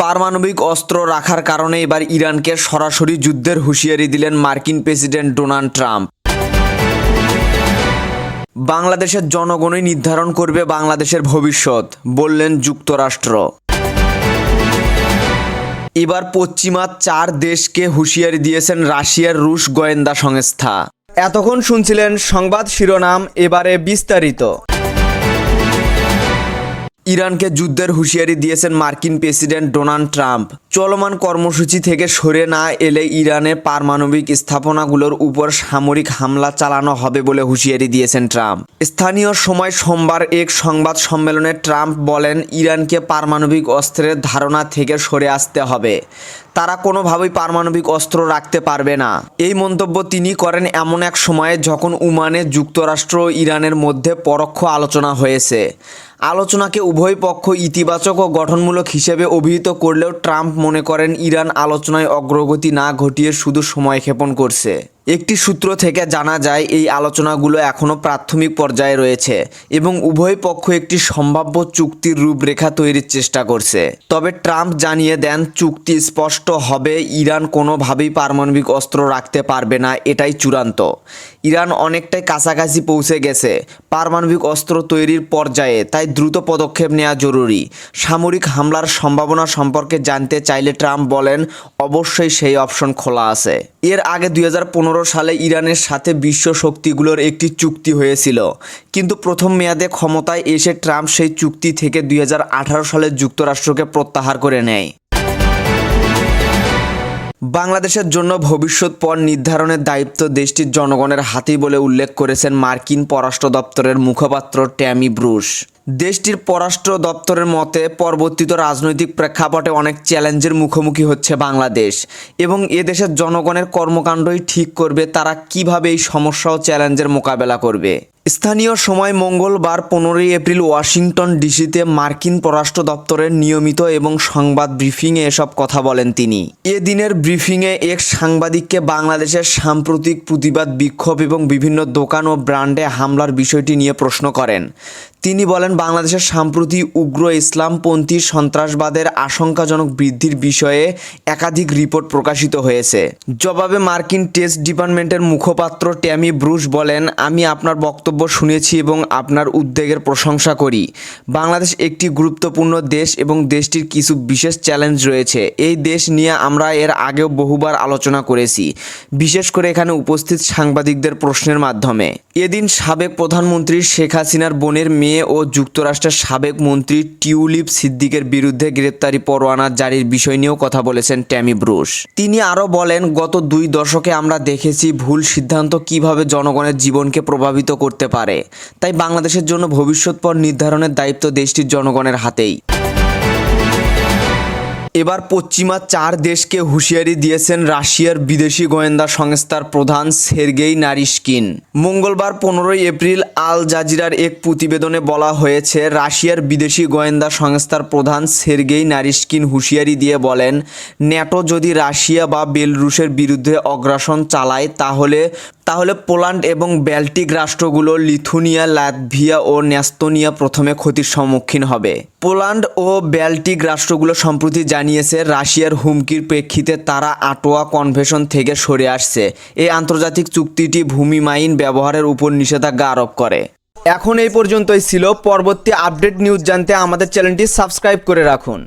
পারমাণবিক অস্ত্র রাখার কারণে এবার ইরানকে সরাসরি যুদ্ধের হুঁশিয়ারি দিলেন মার্কিন প্রেসিডেন্ট ডোনাল্ড ট্রাম্প। বাংলাদেশের জনগণই নির্ধারণ করবে বাংলাদেশের ভবিষ্যৎ, বললেন যুক্তরাষ্ট্র। এবার পশ্চিমা চার দেশকে হুঁশিয়ারি দিয়েছেন রাশিয়ার রুশ গোয়েন্দা সংস্থা। এতক্ষণ শুনছিলেন সংবাদ শিরোনাম, এবারে বিস্তারিত। ইরানকে যুদ্ধের হুঁশিয়ারি দিয়েছেন মার্কিন প্রেসিডেন্ট ডোনাল্ড ট্রাম্প। চলমান কর্মসূচি থেকে সরে না এলে ইরানের পারমাণবিক স্থাপনাগুলোর উপর সামরিক হামলা চালানো হবে বলে হুঁশিয়ারি দিয়েছেন ট্রাম্প। স্থানীয় সময় সোমবার এক সংবাদ সম্মেলনে ট্রাম্প বলেন, ইরানকে পারমাণবিক অস্ত্রের ধারণা থেকে সরে আসতে হবে। তারা কোনোভাবেই পারমাণবিক অস্ত্র রাখতে পারবে না। এই মন্তব্য তিনি করেন এমন এক সময়ে যখন উমানে যুক্তরাষ্ট্র ও ইরানের মধ্যে পরোক্ষ আলোচনা হয়েছে। আলোচনাকে উভয় পক্ষ ইতিবাচক ও গঠনমূলক হিসেবে অভিহিত করলেও ট্রাম্প মনে করেন, ইরান আলোচনায় অগ্রগতি না ঘটিয়ে শুধু সময় ক্ষেপণ করছে। একটি সূত্র থেকে জানা যায়, এই আলোচনাগুলো এখনও প্রাথমিক পর্যায়ে রয়েছে এবং উভয় পক্ষ একটি সম্ভাব্য চুক্তির রূপরেখা তৈরির চেষ্টা করছে। তবে ট্রাম্প জানিয়ে দেন, চুক্তি স্পষ্ট হবে, ইরান কোনোভাবেই পারমাণবিক অস্ত্র রাখতে পারবে না, এটাই চূড়ান্ত। ইরান অনেকটাই কাছাকাছি পৌঁছে গেছে। পারমাণবিক অস্ত্র তৈরির পর্যায়ে তাই দ্রুত পদক্ষেপ নেওয়া জরুরি। সামরিক হামলার সম্ভাবনা সম্পর্কে জানতে চাইলে ট্রাম্প বলেন, অবশ্যই সেই অপশন খোলা আছে। এর আগে দুই হাজার পনেরো সালে ইরানের সাথে বিশ্ব শক্তিগুলোর একটি চুক্তি হয়েছিল। কিন্তু প্রথম মেয়াদে ক্ষমতায় এসে ট্রাম্প সেই চুক্তি থেকে দুই হাজার আঠারো সালে যুক্তরাষ্ট্রকে প্রত্যাহার করে নেয়। বাংলাদেশের জন্য ভবিষ্যৎ পণ নির্ধারণের দায়িত্ব দেশটির জনগণের হাতেই বলে উল্লেখ করেছেন মার্কিন পররাষ্ট্র দপ্তরের মুখপাত্র ট্যামি ব্রুশ। দেশটির পররাষ্ট্র দপ্তরের মতে, পরবর্তীত রাজনৈতিক প্রেক্ষাপটে অনেক চ্যালেঞ্জের মুখোমুখি হচ্ছে বাংলাদেশ এবং এ দেশের জনগণের কর্মকাণ্ডই ঠিক করবে, তারা কীভাবে এই সমস্যা ও চ্যালেঞ্জের মোকাবেলা করবে। স্থানীয় সময় মঙ্গলবার পনেরোই এপ্রিল ওয়াশিংটন ডিসিতে মার্কিন পররাষ্ট্র দপ্তরের নিয়মিত এবং সংবাদ ব্রিফিংয়ে এসব কথা বলেন তিনি। এ দিনের ব্রিফিংয়ে এক সাংবাদিককে বাংলাদেশের সাম্প্রতিক প্রতিবাদ বিক্ষোভ এবং বিভিন্ন দোকান ও ব্র্যান্ডে হামলার বিষয়টি নিয়ে প্রশ্ন করেন। তিনি বলেন, বাংলাদেশের সাম্প্রতি উগ্র ইসলামপন্থী সন্ত্রাসবাদের আশঙ্কাজনক বৃদ্ধির বিষয়ে একাধিক রিপোর্ট প্রকাশিত হয়েছে। জবাবে মার্কিন টেস্ট ডিপার্টমেন্টের মুখপাত্র ট্যামি ব্রুশ বলেন, আমি আপনার বক্তব্য শুনেছি এবং আপনার উদ্বেগের প্রশংসা করি। বাংলাদেশ একটি গুরুত্বপূর্ণ দেশ এবং দেশটির কিছু বিশেষ চ্যালেঞ্জ রয়েছে। এই দেশ নিয়ে আমরা এর আগেও বহুবার আলোচনা করেছি। বিশেষ করে এখানে উপস্থিত সাংবাদিকদের প্রশ্নের মাধ্যমে। এদিন সাবেক প্রধানমন্ত্রী শেখ হাসিনার বোনের মেয়ে ও যুক্তরাষ্ট্রের সাবেক মন্ত্রী টিউলিপ সিদ্দিকের বিরুদ্ধে গ্রেপ্তারি পরোয়ানা জারির বিষয় নিয়েও কথা বলেছেন ট্যামি ব্রুশ তিনি আরও বলেন, গত দুই দশকে আমরা দেখেছি ভুল সিদ্ধান্ত কীভাবে জনগণের জীবনকে প্রভাবিত করতে পারে। তাই বাংলাদেশের জন্য ভবিষ্যৎ পর নির্ধারণের দায়িত্ব দেশটির জনগণের হাতেই। এবার পশ্চিমা চার দেশকে হুঁশিয়ারি দিয়েছেন রাশিয়ার বিদেশি গোয়েন্দা সংস্থার প্রধান সের্গেই নারিশকিন। মঙ্গলবার পনেরোই এপ্রিল আল জাজিরার এক প্রতিবেদনে বলা হয়েছে, রাশিয়ার বিদেশি গোয়েন্দা সংস্থার প্রধান সের্গেই নারিশকিন হুঁশিয়ারি দিয়ে বলেন, ন্যাটো যদি রাশিয়া বা বেলরুশের বিরুদ্ধে অগ্রাসন চালায়, তাহলে তাহলে পোল্যান্ড এবং ব্যাল্টিক রাষ্ট্রগুলো লিথুনিয়া, লাতভিয়া ও ন্যাস্তোনিয়া প্রথমে ক্ষতির সম্মুখীন হবে। পোল্যান্ড ও ব্যাল্টিক রাষ্ট্রগুলো সম্প্রতি জানিয়েছে, রাশিয়ার হুমকির প্রেক্ষিতে তারা আটোয়া কনভেশন থেকে সরে আসছে। এই আন্তর্জাতিক চুক্তিটি ভূমি মাইন ব্যবহারের উপর নিষেধাজ্ঞা আরোপ করে। এখন এই পর্যন্তই ছিল। পরবর্তী আপডেট নিউজ জানতে আমাদের চ্যানেলটি সাবস্ক্রাইব করে রাখুন।